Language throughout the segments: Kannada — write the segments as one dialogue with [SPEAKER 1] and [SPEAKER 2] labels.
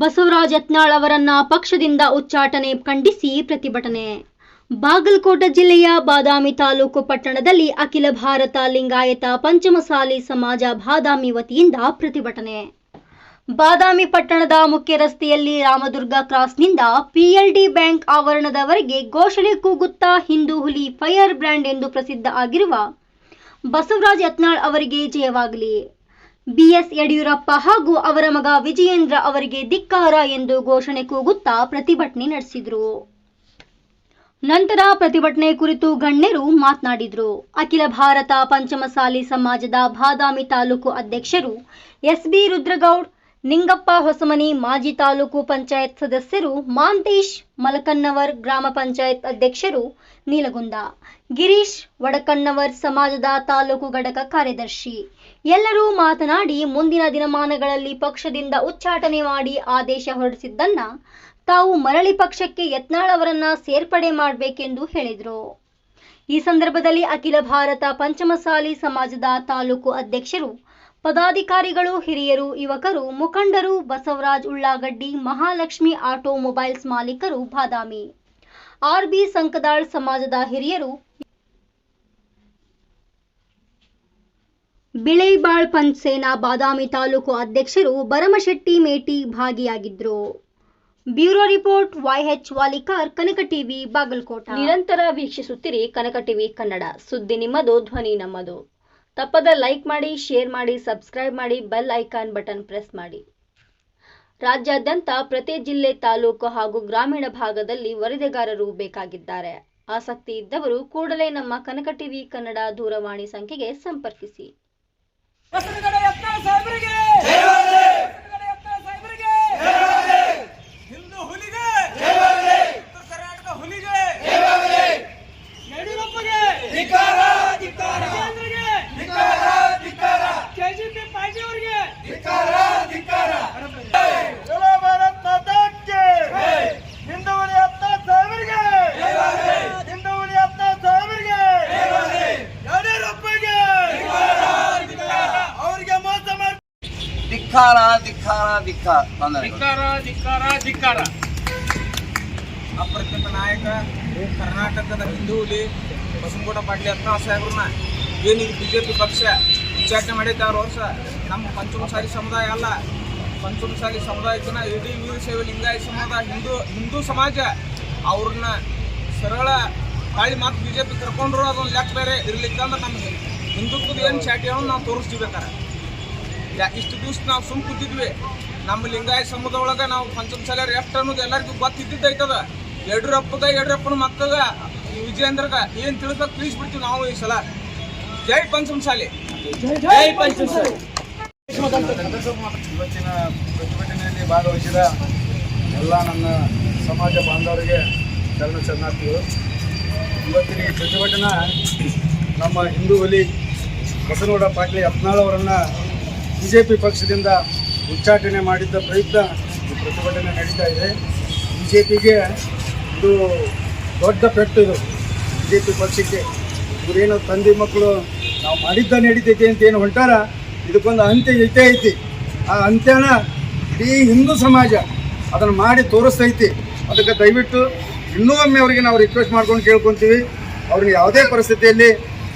[SPEAKER 1] ಬಸವರಾಜ್ ಯತ್ನಾಳ್ ಅವರನ್ನ ಪಕ್ಷದಿಂದ ಉಚ್ಚಾಟನೆ ಖಂಡಿಸಿ ಪ್ರತಿಭಟನೆ. ಬಾಗಲಕೋಟೆ ಜಿಲ್ಲೆಯ ಬಾದಾಮಿ ತಾಲೂಕು ಪಟ್ಟಣದಲ್ಲಿ ಅಖಿಲ ಭಾರತ ಲಿಂಗಾಯತ ಪಂಚಮಸಾಲಿ ಸಮಾಜ ಬಾದಾಮಿ ವತಿಯಿಂದ ಪ್ರತಿಭಟನೆ. ಬಾದಾಮಿ ಪಟ್ಟಣದ ಮುಖ್ಯ ರಸ್ತೆಯಲ್ಲಿ ರಾಮದುರ್ಗ ಕ್ರಾಸ್ನಿಂದ ಪಿಎಲ್ಡಿ ಬ್ಯಾಂಕ್ ಆವರಣದವರೆಗೆ ಘೋಷಣೆ ಕೂಗುತ್ತಾ ಹಿಂದೂ ಹುಲಿ ಫೈರ್ ಬ್ರ್ಯಾಂಡ್ ಎಂದು ಪ್ರಸಿದ್ಧ ಆಗಿರುವ ಬಸವರಾಜ್ ಯತ್ನಾಳ್ ಅವರಿಗೆ ಜಯವಾಗಲಿ. ಬಿಎಸ್ ಯಡಿಯೂರಪ್ಪ ಹಾಗೂ ಅವರ ಮಗ ವಿಜಯೇಂದ್ರ ಅವರಿಗೆ ಧಿಕ್ಕಾರ ಎಂದು ಘೋಷಣೆ ಕೂಗುತ್ತಾ ಪ್ರತಿಭಟನೆ ನಡೆಸಿದರು. ನಂತರ ಪ್ರತಿಭಟನೆ ಕುರಿತು ಗಣ್ಯರು ಮಾತನಾಡಿದರು. ಅಖಿಲ ಭಾರತ ಪಂಚಮಸಾಲಿ ಸಮಾಜದ ಬಾದಾಮಿ ತಾಲೂಕು ಅಧ್ಯಕ್ಷರು ಎಸ್ಬಿ ರುದ್ರಗೌಡ್ ನಿಂಗಪ್ಪ ಹೊಸಮನಿ ಮಾಜಿ ತಾಲೂಕು ಪಂಚಾಯತ್ ಸದಸ್ಯರು ಮಾಂತೇಶ್ ಮಲಕನ್ನವರ್ ಗ್ರಾಮ ಪಂಚಾಯತ್ ಅಧ್ಯಕ್ಷರು ನೀಲಗುಂದ, ಗಿರೀಶ್ ವಡಕಣ್ಣವರ್ ಸಮಾಜದ ತಾಲೂಕು ಘಟಕ ಕಾರ್ಯದರ್ಶಿ. ಎಲ್ಲರೂ ಮಾತನಾಡಿ ಮುಂದಿನ ದಿನಮಾನಗಳಲ್ಲಿ ಪಕ್ಷದಿಂದ ಉಚ್ಚಾಟನೆ ಮಾಡಿ ಆದೇಶ ಹೊರಡಿಸಿದ್ದನ್ನ ತಾವು ಮರಳಿ ಪಕ್ಷಕ್ಕೆ ಯತ್ನಾಳ್ ಅವರನ್ನ ಸೇರ್ಪಡೆ ಮಾಡಬೇಕೆಂದು ಹೇಳಿದರು. ಈ ಸಂದರ್ಭದಲ್ಲಿ ಅಖಿಲ ಭಾರತ ಪಂಚಮಸಾಲಿ ಸಮಾಜದ ತಾಲೂಕು ಅಧ್ಯಕ್ಷರು ಪದಾಧಿಕಾರಿಗಳು, ಹಿರಿಯರು, ಯುವಕರು, ಮುಖಂಡರು, ಬಸವರಾಜ್ ಉಳ್ಳಾಗಡ್ಡಿ, ಮಹಾಲಕ್ಷ್ಮಿ ಆಟೋ ಮೊಬೈಲ್ಸ್ ಮಾಲೀಕರು ಬಾದಾಮಿ. ಆರ್ಬಿ ಸಂಕದಾಳ್ ಸಮಾಜದ ಹಿರಿಯರು. ಬಿಳೈಬಾಳ್ ಪಂಚ್ ಸೇನಾ ಬಾದಾಮಿ ತಾಲೂಕು ಅಧ್ಯಕ್ಷರು ಭರಮಶೆಟ್ಟಿ ಮೇಟಿ ಭಾಗಿಯಾಗಿದ್ದರು bureau report YH Walikar, Kanaka TV, Bagalkot. ನಿರಂತರ ವೀಕ್ಷಿಸುತ್ತಿರಿ ಕನಕ ಟಿವಿ ಕನ್ನಡ. ಸುದ್ದಿ ನಿಮ್ಮದು, ಧ್ವನಿ ನಮ್ಮದು. ತಪ್ಪದ ಲೈಕ್ ಮಾಡಿ ಶೇರ್ ಮಾಡಿ ಸಬ್ಸ್ಕ್ರೈಬ್ ಮಾಡಿ ಬೆಲ್ ಐಕಾನ್ ಬಟನ್ ಪ್ರೆಸ್ ಮಾಡಿ. ರಾಜ್ಯಾದ್ಯಂತ ಪ್ರತಿ ಜಿಲ್ಲೆ ತಾಲೂಕು ಹಾಗೂ ಗ್ರಾಮೀಣ ಭಾಗದಲ್ಲಿ ವರದಿಗಾರರು ಬೇಕಾಗಿದ್ದಾರೆ. ಆಸಕ್ತಿ ಇದ್ದವರು ಕೂಡಲೇ ನಮ್ಮ ಕನಕ ಟಿವಿ ಕನ್ನಡ ದೂರವಾಣಿ ಸಂಖ್ಯೆಗೆ ಸಂಪರ್ಕಿಸಿ
[SPEAKER 2] ಬಸವನಗಡ ಯತ್ನಾಳ್ ಸಾಹೇಬರಿಗೆ ಬಸವನಗಡ ಯತ್ನಾಳ್ ಸಾಹೇಬರಿಗೆ ಹಿಂದೂ ಹುಲಿಗೆ ಉತ್ತರ ಕರ್ನಾಟಕ ಹುಲಿಗೆ ಯಡಿಯೂರಪ್ಪಗೆ ವಿಜೇಂದ್ರಗೆ ಕೆಜಿಪಿ ಪಾರ್ಟಿ ಅವರಿಗೆ ಚಲೋ ಭಾರತ್ ಮಾತಾಕ್ಕೆ ಹಿಂದೂ ಹುಲಿ ಯತ್ನಾಳ್ ಸಾಹೇಬರಿಗೆ ಹಿಂದೂ ಹುಲಿ ಯತ್ನಾಳ್ ಸಾಹೇಬರಿಗೆ ಯಡಿಯೂರಪ್ಪಗೆ ಅವರಿಗೆ ಮೋಸ ಮಾಡಿ
[SPEAKER 3] ಧಿಕ್ಕಾರ ಧಿಕ್ಕಾರ
[SPEAKER 2] ಅಪ್ರತಿಮ ನಾಯಕ ಕರ್ನಾಟಕದ ಹಿಂದೂ ಹುಲಿ ಬಸವನಗೌಡ ಪಾಟೀಲ್ ಯತ್ನಾಳ್ ಸಾಹೇಬ್ರನ್ನ ಜೆ ಬಿಜೆಪಿ ಪಕ್ಷ ಉಚ್ಚಾಟನೆ ಮಾಡೈತೆ ಆರು ವರ್ಷ? ನಮ್ಮ ಪಂಚಮಸಾಲಿ ಸಮುದಾಯ ಅಲ್ಲ. ಪಂಚಮಸಾಲಿ ಸಮುದಾಯಕ್ಕನ ಇಡೀ ವೀರಶೈವ ಲಿಂಗಾಯ ಸಮಾಜ ಹಿಂದೂ ಹಿಂದೂ ಸಮಾಜ, ಅವ್ರನ್ನ ಸರಳ ತಾಳಿ ಮಾತು ಬಿಜೆಪಿ ಕರ್ಕೊಂಡ್ರು, ಅದೊಂದು ಲೆಕ್ಕ ಬೇರೆ ಇರ್ಲಿಕ್ಕಂದ್ರೆ ನಮ್ಗೆ ಹಿಂದುತ್ವದ ಏನು ಚಾಟಿಯನ್ನು ನಾವು ತೋರಿಸ್ತೀವಿ ಬೇಕಾರೆ. ಇಷ್ಟು ದಿವ್ಸ ನಾವು ಸುಮ್ ಕೂತಿದ್ವಿ ನಮ್ಮ ಲಿಂಗಾಯತ ಸಮುದಾಯ ಒಳಗ ನಾವು ಪಂಚಮಸಾಲಿಯರ್ ಎಷ್ಟು ಅನ್ನೋದು ಎಲ್ಲರಿಗೂ ಗೊತ್ತಿದ್ದೈತದ ಯಡಿಯೂರಪ್ಪದ ಯಡಿಯೂರಪ್ಪನ ಮಕ್ಕದ ಈ ವಿಜಯೇಂದ್ರಗ ಏನು ತಿಳ್ಕೊಕ್ ತಿಳಿಸ್ಬಿಡ್ತೀವಿ ನಾವು ಈ ಸಲ. ಜೈ ಪಂಚಮ ಶಾಲೆ. ಜೈ ಪಂಚಮಸಾಲಿ
[SPEAKER 4] ಇವತ್ತಿನ ಪ್ರತಿಭಟನೆಯಲ್ಲಿ ಭಾಗವಹಿಸಿದ ಎಲ್ಲ ನನ್ನ ಸಮಾಜ ಬಾಂಧವರಿಗೆ ಶರಣ ಶರಣಾರ್ಥಿಗಳು. ಇವತ್ತಿನ ಈ ಪ್ರತಿಭಟನಾ ನಮ್ಮ ಹಿಂದೂ ಹುಲಿ ಬಸನಗೌಡ ಪಾಟೀಲ್ ಯತ್ನಾಳ್ ಅವರನ್ನು ಬಿ ಜೆ ಪಿ ಪಕ್ಷದಿಂದ ಉಚ್ಚಾಟನೆ ಮಾಡಿದ್ದ ಪ್ರಯುಕ್ತ ಈ ಪ್ರತಿಭಟನೆ ನಡೀತಾ ಇದೆ. ಬಿ ಜೆ ಪಿಗೆ ಇದು ದೊಡ್ಡ ಪೆಟ್ಟು ಇದು. ಬಿ ಜೆ ಪಿ ಪಕ್ಷಕ್ಕೆ ಇವರೇನು ತಂದೆ ಮಕ್ಕಳು ನಾವು ಮಾಡಿದ್ದ ನಡೀತೈತಿ ಅಂತ ಏನು ಹೊಂಟಾರ? ಇದಕ್ಕೊಂದು ಅಂತ್ಯ ಐತೆ ಐತಿ. ಆ ಅಂತ್ಯನ ಇಡೀ ಹಿಂದೂ ಸಮಾಜ ಅದನ್ನು ಮಾಡಿ ತೋರಿಸ್ತೈತಿ ಅದಕ್ಕೆ ದಯವಿಟ್ಟು ಇನ್ನೂ ಒಮ್ಮೆ ಅವರಿಗೆ ನಾವು ರಿಕ್ವೆಸ್ಟ್ ಮಾಡ್ಕೊಂಡು ಕೇಳ್ಕೊತೀವಿ. ಅವ್ರಿಗೆ ಯಾವುದೇ ಪರಿಸ್ಥಿತಿಯಲ್ಲಿ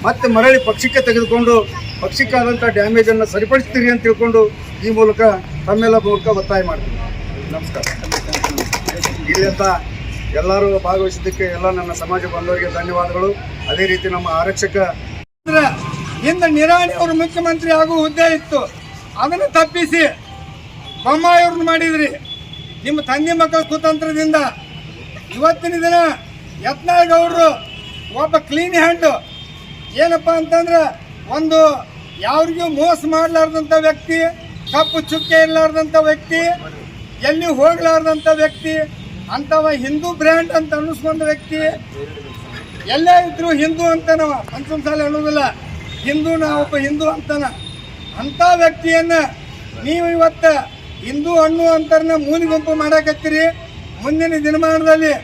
[SPEAKER 4] ಮತ್ತೆ ಮರಳಿ ಪಕ್ಷಕ್ಕೆ ತೆಗೆದುಕೊಂಡು ಪಕ್ಷಕ್ಕಾದಂಥ ಡ್ಯಾಮೇಜನ್ನು ಸರಿಪಡಿಸ್ತೀರಿ ಅಂತ ತಿಳ್ಕೊಂಡು ಈ ಮೂಲಕ ತಮ್ಮೆಲ್ಲ ಮೂಲಕ ಒತ್ತಾಯ ಮಾಡ್ತೀನಿ. ನಮಸ್ಕಾರ. ಇಲ್ಲಂತ ಎಲ್ಲರೂ ಭಾಗವಹಿಸಿದ್ದಕ್ಕೆ ಎಲ್ಲ ನನ್ನ ಸಮಾಜ ಬಾಂಧವರಿಗೆ ಧನ್ಯವಾದಗಳು. ಅದೇ ರೀತಿ ನಮ್ಮ ಆರಕ್ಷಕ ಹಿಂದೆ ನಿರಾಣಿ ಅವರು ಮುಖ್ಯಮಂತ್ರಿ ಆಗುವ ಹುದ್ದೆ ಇತ್ತು. ಅದನ್ನು ತಪ್ಪಿಸಿ ಬೊಮ್ಮಾಯಿಯವ್ರನ್ನ ಮಾಡಿದ್ರಿ. ನಿಮ್ಮ ತಂದೆ ಮಕ್ಕಳ ಕುತಂತ್ರದಿಂದ ಇವತ್ತಿನ ದಿನ ಯತ್ನಾಳ್ ಗೌಡ್ರು ಒಬ್ಬ ಕ್ಲೀನ್ ಹ್ಯಾಂಡು ಏನಪ್ಪ ಅಂತಂದ್ರೆ ಒಂದು ಯಾರಿಗೂ ಮೋಸ ಮಾಡಲಾರ್ದಂಥ ವ್ಯಕ್ತಿ ಕಪ್ಪು ಚುಕ್ಕೆ ಇರ್ಲಾರ್ದಂಥ ವ್ಯಕ್ತಿ, ಎಲ್ಲಿ ಹೋಗ್ಲಾರ್ದಂಥ ವ್ಯಕ್ತಿ ಅಂತವ ಹಿಂದೂ ಬ್ರ್ಯಾಂಡ್ ಅಂತ ಅನ್ನಿಸ್ಕೊಂಡ ವ್ಯಕ್ತಿ. ಎಲ್ಲೇ ಇದ್ರು ಹಿಂದೂ ಅಂತಾನವ ಪಂಚಮಸಾಲಿ ಅನ್ನೋದಿಲ್ಲ ಹಿಂದೂ ನಾ ಒಬ್ಬ ಹಿಂದೂ ಅಂತಾನ. ಅಂಥ ವ್ಯಕ್ತಿಯನ್ನ ನೀವು ಇವತ್ತು ಹಿಂದೂ ಹಣ್ಣು ಅಂತಾರನ್ನ ಮೂಲಿ ಗುಂಪು ಮಾಡಾಕತ್ತೀರಿ. ಮುಂದಿನ ದಿನಮಾನದಲ್ಲಿ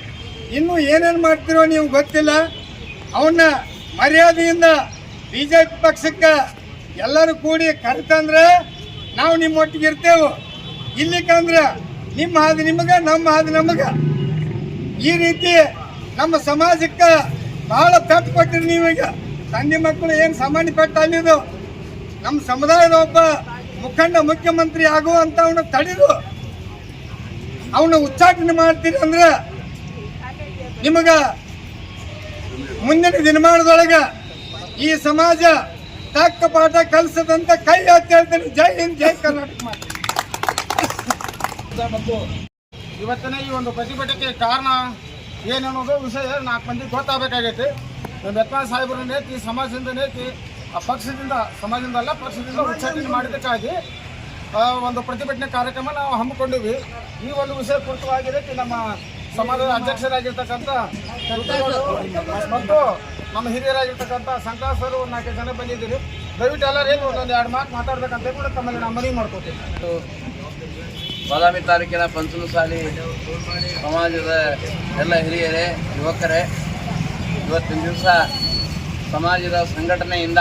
[SPEAKER 4] ಇನ್ನೂ ಏನೇನು ಮಾಡ್ತಿರೋ ನೀವು ಗೊತ್ತಿಲ್ಲ. ಅವನ್ನ ಮರ್ಯಾದೆಯಿಂದ ಬಿ ಜೆ ಪಕ್ಷಕ್ಕೆ ಎಲ್ಲರೂ ಕೂಡಿ ಕರೆತಂದ್ರೆ ನಾವು ನಿಮ್ಮ ಒಟ್ಟಿಗೆ ಇರ್ತೇವೆ ಇಲ್ಲಿಕಂದ್ರೆ
[SPEAKER 5] ನಿಮ್ಮ ಹಾದಿ ನಿಮಗ, ನಮ್ಮ ಹಾದಿ ನಮಗ. ಈ ರೀತಿ ನಮ್ಮ ಸಮಾಜಕ್ಕೆ ಬಹಳ ಪೆಟ್ಟು ಕೊಟ್ಟಿರಿ ನೀವೀಗ. ತಂದೆ ಮಕ್ಕಳು ಏನು ಸಾಮಾನ್ಯ ಪೆಟ್ಟು ಅಲ್ಲಿದು. ನಮ್ಮ ಸಮುದಾಯದ ಒಬ್ಬ ಮುಖಂಡ, ಮುಖ್ಯಮಂತ್ರಿ ಆಗುವಂತ ಅವನ ತಡೆದು. ಅವನ ಉಚ್ಚಾಟನೆ ಮಾಡ್ತೀರಿ ಅಂದ್ರೆ ನಿಮಗ ಮುಂದಿನ ದಿನಮಾನದೊಳಗ ಈ ಸಮಾಜ ತಕ್ಕ ಪಾಠ ಕಲಿಸದಂತ ಕೈ ಹತ್ತಿ ಹೇಳ್ತೇನೆ. ಜೈ ಹಿಂದ್, ಜೈ ಕರ್ನಾಟಕ ಮಾತೆ.
[SPEAKER 2] ಮತ್ತು ಇವತ್ತಿನ ಈ ಒಂದು ಪ್ರತಿಭಟನೆಗೆ ಕಾರಣ ಏನನ್ನೋದು ವಿಷಯ ನಾಲ್ಕು ಮಂದಿ ಗೊತ್ತಾಗಬೇಕಾಗೈತಿ. ನಮ್ಮ ಸಾಹೇಬರ ನೇತಿ ಸಮಾಜದಿಂದ ನೇತಿ ಆ ಪಕ್ಷದಿಂದ, ಸಮಾಜದಿಂದ ಅಲ್ಲ, ಪಕ್ಷದಿಂದ ಉಚ್ಚಾಟನೆ ಮಾಡಿದ್ದಕ್ಕಾಗಿ ಒಂದು ಪ್ರತಿಭಟನೆ ಕಾರ್ಯಕ್ರಮ ನಾವು ಹಮ್ಮಿಕೊಂಡಿವಿ. ಈ ಒಂದು ವಿಷಯ ಕುರಿತವಾಗಿದ್ದಕ್ಕೆ ನಮ್ಮ ಸಮಾಜದ ಅಧ್ಯಕ್ಷರಾಗಿರ್ತಕ್ಕಂಥ ಮತ್ತು ನಮ್ಮ ಹಿರಿಯರಾಗಿರ್ತಕ್ಕಂಥ ಸಂಕಾಸರು ಒಂದು ನಾಲ್ಕು ಜನ ಬಂದಿದ್ದೀರಿ. ದಯವಿಟ್ಟು ಎಲ್ಲರೂ ಏನು ಒಂದೊಂದು ಎರಡು ಮಾತು ಮಾತಾಡ್ಬೇಕಂತ ಕೂಡ ತಮ್ಮಲ್ಲಿ ನಾನು ಮನವಿ ಮಾಡ್ಕೋತೀನಿ
[SPEAKER 3] ಬಾದಾಮಿ ತಾಲೂಕಿನ ಪಂಚಮಸಾಲಿ ಸಮಾಜದ ಎಲ್ಲ ಹಿರಿಯರೇ ಯುವಕರೇ ಇವತ್ತಿನ ದಿವಸ ಸಮಾಜದ ಸಂಘಟನೆಯಿಂದ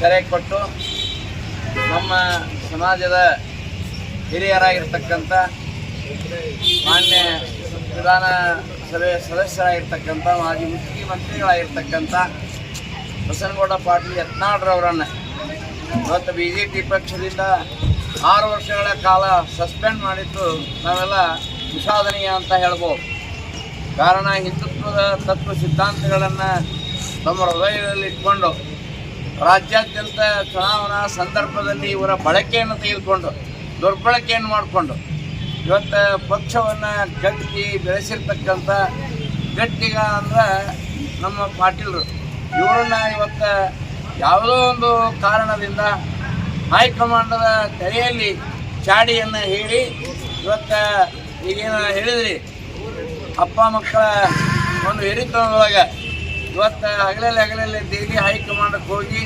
[SPEAKER 3] ಕರೆ ಕೊಟ್ಟು ನಮ್ಮ ಸಮಾಜದ ಹಿರಿಯರಾಗಿರ್ತಕ್ಕಂಥ ಮಾನ್ಯ ವಿಧಾನ ಸಭೆ ಸದಸ್ಯರಾಗಿರ್ತಕ್ಕಂಥ ಮಾಜಿ ಮುಖ್ಯಮಂತ್ರಿಗಳಾಗಿರ್ತಕ್ಕಂಥ ಬಸನಗೌಡ ಪಾಟೀಲ್ ಯತ್ನಾಳ್ರವರನ್ನು ಇವತ್ತು ಬಿ ಜೆ ಪಿ ಪಕ್ಷದಿಂದ ಆರು ವರ್ಷಗಳ ಕಾಲ ಸಸ್ಪೆಂಡ್ ಮಾಡಿದ್ದು ನಾವೆಲ್ಲ ವಿಷಾದನೀಯ ಅಂತ ಹೇಳ್ಬೋದು. ಕಾರಣ ಹಿಂದುತ್ವದ ತತ್ವ ಸಿದ್ಧಾಂತಗಳನ್ನು ತಮ್ಮ ಹೃದಯದಲ್ಲಿ ಇಟ್ಕೊಂಡು ರಾಜ್ಯಾದ್ಯಂತ ಚುನಾವಣಾ ಸಂದರ್ಭದಲ್ಲಿ ಇವರ ಬಳಕೆಯನ್ನು ತೆಗೆದುಕೊಂಡು ದುರ್ಬಳಕೆಯನ್ನು ಮಾಡಿಕೊಂಡು ಇವತ್ತು ಪಕ್ಷವನ್ನು ಗಟ್ಟಿ ಬೆಳೆಸಿರ್ತಕ್ಕಂಥ ಗಟ್ಟಿಗ ಅಂದ್ರೆ ನಮ್ಮ ಪಾಟೀಲರು. ಇವರನ್ನ ಇವತ್ತು ಯಾವುದೋ ಒಂದು ಕಾರಣದಿಂದ ಹೈಕಮಾಂಡದ ಕೈಯಲ್ಲಿ ಚಾಡಿಯನ್ನು ಹೇಳಿ ಇವತ್ತು ಈಗೇನು ಹೇಳಿದ್ರಿ, ಅಪ್ಪ ಮಕ್ಕಳ ಒಂದು ಹಿರಿತನದೊಳಗೆ ಇವತ್ತು ಹಗಲಲ್ಲಿ ಹಗಲಲ್ಲಿ ದೆಹಲಿ ಹೈಕಮಾಂಡಕ್ಕೆ ಹೋಗಿ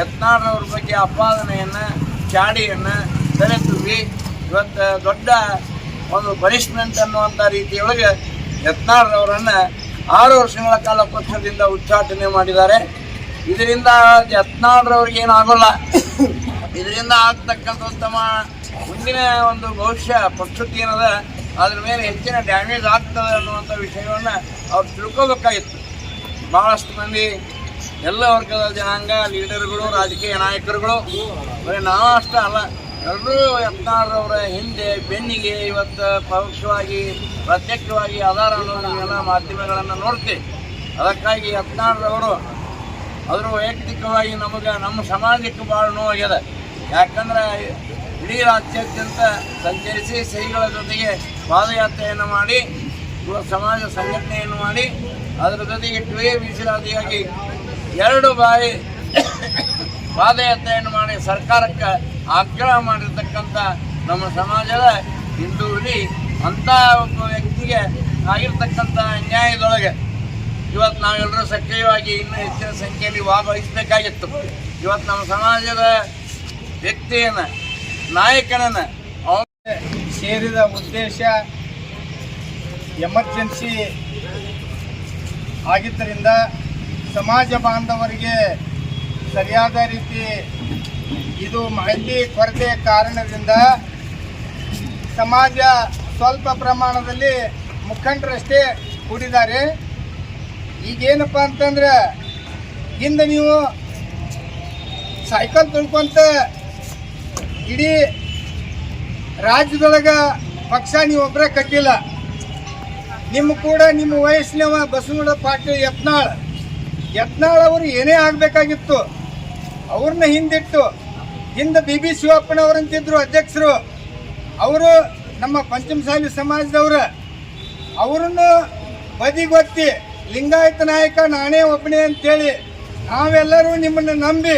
[SPEAKER 3] ಯತ್ನಾಳ್ರವ್ರ ಬಗ್ಗೆ ಅಪಾದನೆಯನ್ನು ಚಾಡಿಯನ್ನು ತಲೆ ತುಂಬಿ ಇವತ್ತು ದೊಡ್ಡ ಒಂದು ಪನಿಷ್ಮೆಂಟ್ ಅನ್ನುವಂಥ ರೀತಿಯೊಳಗೆ ಯತ್ನಾಳ್ರವರನ್ನು ಆರು ವರ್ಷಗಳ ಕಾಲ ಪಕ್ಷದಿಂದ ಉಚ್ಚಾಟನೆ ಮಾಡಿದ್ದಾರೆ. ಇದರಿಂದ ಯತ್ನಾಳ್ರವ್ರಿಗೆ ಏನಾಗೋಲ್ಲ ಇದರಿಂದ ಆಗ್ತಕ್ಕಂಥ ಉತ್ತಮ ಮುಂದಿನ ಒಂದು ಭವಿಷ್ಯ ಪಕ್ಷಕ್ಕೆ ಏನದ, ಅದ್ರ ಮೇಲೆ ಹೆಚ್ಚಿನ ಡ್ಯಾಮೇಜ್ ಆಗ್ತದೆ ಅನ್ನುವಂಥ ವಿಷಯವನ್ನು ಅವ್ರು ತಿಳ್ಕೊಬೇಕಾಗಿತ್ತು. ಭಾಳಷ್ಟು ಮಂದಿ ಎಲ್ಲ ವರ್ಗದ ಜನಾಂಗ ಲೀಡರ್ಗಳು ರಾಜಕೀಯ ನಾಯಕರುಗಳು, ಬರೀ ನಾವು ಅಷ್ಟೇ ಅಲ್ಲ ಎಲ್ಲರೂ ಯತ್ನಾಳ್ರವರ ಹಿಂದೆ ಬೆನ್ನಿಗೆ ಇವತ್ತು ಪರೋಕ್ಷವಾಗಿ ಪ್ರತ್ಯಕ್ಷವಾಗಿ ಆಧಾರ ಅನ್ನೋದನ್ನೆಲ್ಲ ಮಾಧ್ಯಮಗಳನ್ನು ನೋಡ್ತೀವಿ. ಅದಕ್ಕಾಗಿ ಯತ್ನಾಳ್ರವರು ಅದರ ವೈಯಕ್ತಿಕವಾಗಿ ನಮಗೆ, ನಮ್ಮ ಸಮಾಜಕ್ಕೆ ಭಾಳ ನೋವಾಗಿದೆ ಯಾಕಂದ್ರೆ ಇಡೀ ರಾಜ್ಯಾದ್ಯಂತ ಸಂಚರಿಸಿ ಸಹಿಗಳ ಜೊತೆಗೆ ಪಾದಯಾತ್ರೆಯನ್ನು ಮಾಡಿ, ಸಮಾಜ ಸಂಘಟನೆಯನ್ನು ಮಾಡಿ, ಅದರ ಜೊತೆಗೆ ಟಿವಿ ಮೀಸಲಾತಿಯಾಗಿ ಎರಡು ಬಾರಿ ಪಾದಯಾತ್ರೆಯನ್ನು ಮಾಡಿ ಸರ್ಕಾರಕ್ಕೆ ಆಗ್ರಹ ಮಾಡಿರ್ತಕ್ಕಂಥ ನಮ್ಮ ಸಮಾಜದ ಹಿಂದೂಲಿ ಅಂಥ ಒಬ್ಬ ವ್ಯಕ್ತಿಗೆ ಆಗಿರ್ತಕ್ಕಂಥ ಅನ್ಯಾಯದೊಳಗೆ ಇವತ್ತು ನಾವೆಲ್ಲರೂ ಸಕ್ರಿಯವಾಗಿ ಇನ್ನೂ ಹೆಚ್ಚಿನ ಸಂಖ್ಯೆಯಲ್ಲಿ ಭಾಗವಹಿಸಬೇಕಾಗಿತ್ತು. ಇವತ್ತು ನಮ್ಮ ಸಮಾಜದ ವ್ಯಕ್ತಿಯನ್ನು, ನಾಯಕನನ್ನು ಅವನಿಗೆ
[SPEAKER 5] ಸೇರಿದ ಉದ್ದೇಶ ಎಮರ್ಜೆನ್ಸಿ ಆಗಿದ್ದರಿಂದ ಸಮಾಜ ಬಾಂಧವರಿಗೆ ಸರಿಯಾದ ರೀತಿ ಇದು ಮಾಹಿತಿ ಕೊರತೆ ಕಾರಣದಿಂದ ಸಮಾಜ ಸ್ವಲ್ಪ ಪ್ರಮಾಣದಲ್ಲಿ ಮುಖಂಡರಷ್ಟೇ ಕೂಡಿದ್ದಾರೆ. ಈಗೇನಪ್ಪ ಅಂತಂದ್ರೆ, ಹಿಂದೆ ನೀವು ಸೈಕಲ್ ತುಳ್ಕೊಂತ ಇಡೀ ರಾಜ್ಯದೊಳಗ ಪಕ್ಷ ನೀವು ಒಬ್ಬರೇ ಕಟ್ಟಿಲ್ಲ. ನಿಮ್ಮ ಕೂಡ ನಿಮ್ಮ ವಯಸ್ಸಿನವ ಬಸವನಗೌಡ ಪಾಟೀಲ್ ಯತ್ನಾಳ್. ಯತ್ನಾಳ್ ಅವರು ಏನೇ ಆಗಬೇಕಾಗಿತ್ತು ಅವ್ರನ್ನ ಹಿಂದಿಟ್ಟು ಹಿಂದೆ ಬಿ ಬಿ ಶಿವಪ್ಪನವರಂತಿದ್ರು ಅಧ್ಯಕ್ಷರು, ಅವರು ನಮ್ಮ ಪಂಚಮಸಾಲಿ ಸಮಾಜದವರು. ಅವರನ್ನು ಬದಿಗೊತ್ತಿ ಲಿಂಗಾಯತ ನಾಯಕ ನಾನೇ ಒಬ್ಬನೇ ಅಂತೇಳಿ ನಾವೆಲ್ಲರೂ ನಿಮ್ಮನ್ನು ನಂಬಿ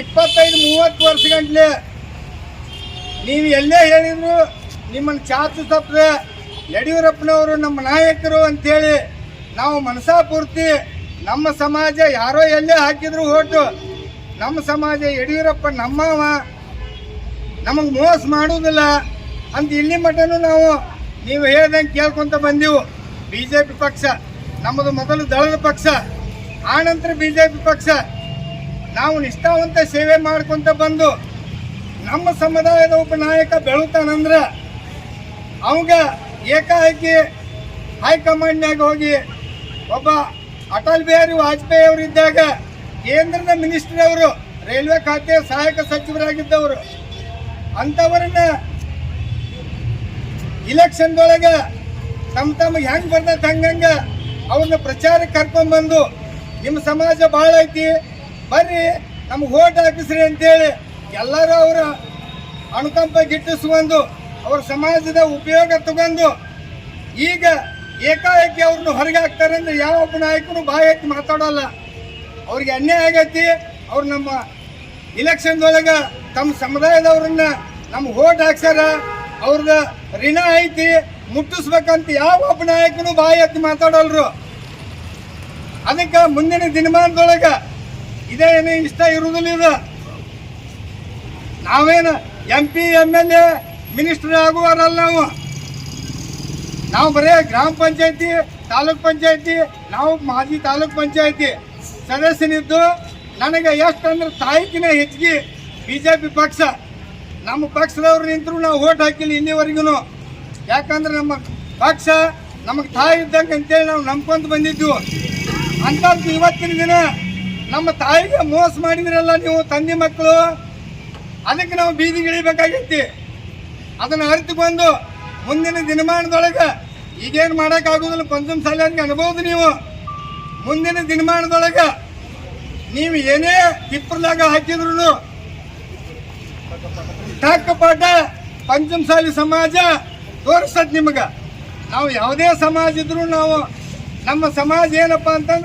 [SPEAKER 5] ಇಪ್ಪತ್ತೈದು ಮೂವತ್ತು ವರ್ಷ ಗಂಟಲೆ ನೀವು ಎಲ್ಲೇ ಹೇಳಿದ್ರು ನಿಮ್ಮನ್ನು ಚಾಚು ತಪ್ಪದೆ ಯಡಿಯೂರಪ್ಪನವರು ನಮ್ಮ ನಾಯಕರು ಅಂತೇಳಿ ನಾವು ಮನಸಾಪೂರ್ತಿ ನಮ್ಮ ಸಮಾಜ ಯಾರೋ ಎಲ್ಲೇ ಹಾಕಿದ್ರು ಓಟು. ನಮ್ಮ ಸಮಾಜ ಯಡಿಯೂರಪ್ಪ ನಮ್ಮವ. ನಮಗೆ ಮೋಸ ಮಾಡುವುದಿಲ್ಲ. ಅಂತ ಇಲ್ಲಿ ಮಟ್ಟನು ನಾವು, ನೀವು ಹೇಳ್ದಂಗೆ ಕೇಳ್ಕೊಂತ ಬಂದೆವು. ಬಿ ಜೆ ಪಿ ಪಕ್ಷ, ನಮ್ಮದು ಮೊದಲು ದಳದ ಪಕ್ಷ ಆನಂತರ ಬಿ ಜೆ ಪಿ ಪಕ್ಷ. ನಾವು ನಿಷ್ಠಾವಂತ ಸೇವೆ ಮಾಡ್ಕೊಂತ ಬಂದು, ನಮ್ಮ ಸಮುದಾಯದ ಒಬ್ಬ ನಾಯಕ ಬೆಳುತ್ತಾನಂದ್ರ ಅವಂಗ ಏಕಾಏಕಿ ಹೈಕಮಾಂಡ್ನಾಗ ಹೋಗಿ, ಒಬ್ಬ ಅಟಲ್ ಬಿಹಾರಿ ವಾಜಪೇಯಿ ಅವರು ಇದ್ದಾಗ ಕೇಂದ್ರದ ಮಿನಿಸ್ಟರ್ ಅವರು ರೈಲ್ವೆ ಖಾತೆ ಸಹಾಯಕ ಸಚಿವರಾಗಿದ್ದವರು, ಅಂಥವರನ್ನ ಇಲೆಕ್ಷನ್ದೊಳಗೆ ತಮ್ಮ ತಮಗೆ ಹೆಂಗ್ ಬರ್ತೈತೆ ಹಂಗಂಗ ಅವ್ರನ್ನ ಪ್ರಚಾರಕ್ಕೆ ಕರ್ಕೊಂಡ್ಬಂದು ನಿಮ್ಮ ಸಮಾಜ ಭಾಳ ಐತಿ, ಬರ್ರಿ, ನಮ್ಗೆ ಓಟ್ ಹಾಕಿಸ್ರಿ ಅಂತೇಳಿ ಎಲ್ಲರೂ ಅವರ ಅನುಕಂಪ ಗಿಟ್ಟಿಸ್ಕೊಂಡು ಅವ್ರ ಸಮಾಜದ ಉಪಯೋಗ ತಗೊಂಡು ಈಗ ಏಕಾಏಕಿ ಅವ್ರನ್ನ ಹೊರಗೆ ಹಾಕ್ತಾರೆ ಅಂದ್ರೆ ಯಾವ ಒಬ್ಬ ನಾಯಕನು ಬಾಯಿ ಎತ್ತಿ ಮಾತಾಡೋಲ್ಲ. ಅವ್ರಿಗೆ ಅನ್ಯಾಯ ಆಗೈತಿ, ಅವ್ರು ನಮ್ಮ ಇಲೆಕ್ಷನ್ದೊಳಗೆ ತಮ್ಮ ಸಮುದಾಯದವ್ರನ್ನ ನಮ್ಮ ಓಟ್ ಹಾಕ್ಸ್ಯಾರ, ಅವ್ರದ ಋಣ ಐತಿ, ಮುಟ್ಟಿಸ್ಬೇಕಂತ ಯಾವ ಒಬ್ಬ ನಾಯಕನು ಬಾಯಿ ಎತ್ತಿ ಮಾತಾಡಲ್ರು. ಅದಕ್ಕೆ ಮುಂದಿನ ದಿನಮಾನದೊಳಗೆ ಇದೇ ಏನು ಇಷ್ಟ ಇರುವುದಿಲ್ಲ ಇದು. ನಾವೇನು M P M L A minister ಆಗುವರಲ್ಲ ನಾವು. ನಾವು ಬರೇ ಗ್ರಾಮ ಪಂಚಾಯತಿ, ತಾಲೂಕ್ ಪಂಚಾಯತಿ, ನಾವು ಮಾಜಿ ತಾಲೂಕ್ ಪಂಚಾಯತಿ. ಸದಸ್ಯನಿದ್ದು ನನಗೆ ಎಷ್ಟಂದ್ರೆ ತಾಯಿಕಿನ ಹೆಚ್ಚಿಗೆ ಬಿ ಜೆ ಪಿ ಪಕ್ಷ. ನಮ್ಮ ಪಕ್ಷದವ್ರು ನಿಂತರು ನಾವು ಓಟ್ ಹಾಕಿಲ್ಲ ಇಲ್ಲಿವರೆಗೂ ಯಾಕಂದ್ರೆ ನಮ್ಮ ಪಕ್ಷ ನಮಗೆ ತಾಯಿ ಇದ್ದಂಗೆ ಅಂತೇಳಿ ನಾವು ನಂಬ್ಕೊಂಡು ಬಂದಿದ್ದು. ಅಂತ ಇವತ್ತಿನ ದಿನ ನಮ್ಮ ತಾಯಿಗೆ ಮೋಸ ಮಾಡಿದ್ರಲ್ಲ ನೀವು ತಂದೆ ಮಕ್ಕಳು. ಅದಕ್ಕೆ ನಾವು ಬೀದಿಗೆ ಇಳಿಬೇಕಾಗೈತಿ ಅದನ್ನು ಅರಿತುಕೊಂಡು ಮುಂದಿನ ದಿನಮಾನದೊಳಗೆ ಈಗೇನು ಮಾಡೋಕ್ಕಾಗೋದಿಲ್ಲ ಪಂಚಮ ಸಾಲಿಗೆ ಅನ್ಬೋದು ನೀವು. ಮುಂದಿನ ದಿನಮಾನದೊಳಗೆ ನೀವು ಏನೇ ತಿಪ್ಪರ್ಲಾಗ ಹಾಕಿದ್ರು ಪಾಠ ಪಂಚಮಸಾಲಿ ಸಮಾಜ ತೋರಿಸ್ತದೆ ನಿಮಗೆ. ನಾವು ಯಾವುದೇ ಸಮಾಜ ಇದ್ರೂ ನಾವು ನಮ್ಮ ಸಮಾಜ ಏನಪ್ಪ ಅಂತಂದ್ರೆ